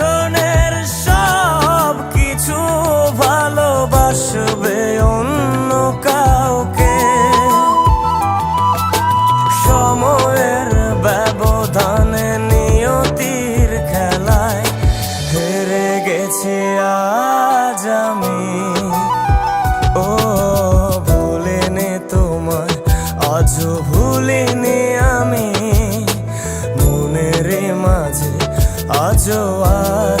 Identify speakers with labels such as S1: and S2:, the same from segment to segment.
S1: পেছনের সব কিছু ভালোবাসবে অন্য কাউকে। সময়ের ব্যবধানে নিয়তির খেলায় হেরে গেছি আজ আমি। ও ভুলিনি তোমায়, আজও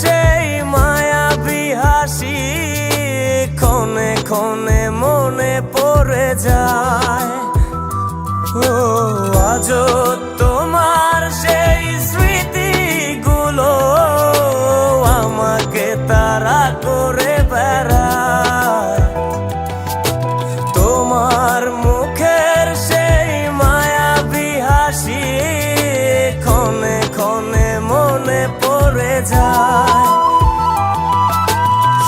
S1: সেই মায়া বিহাসি ক্ষণে ক্ষণে মনে পড়ে যায়। ও আজ তোমার যায়।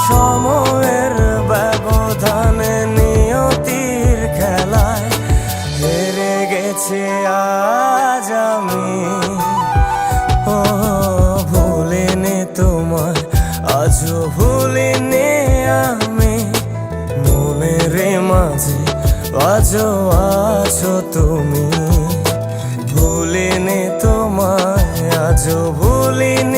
S1: সময়ের ব্যবধানে নিয়তির খেলায় হেরে গেছে আজ আমি। ও, ভুলিনি তোমায়, আজও ভুলিনি আমি। মনের মাঝে আজও আছো তুমি। ভুলিনি তোমায়, আজও ভুলিনি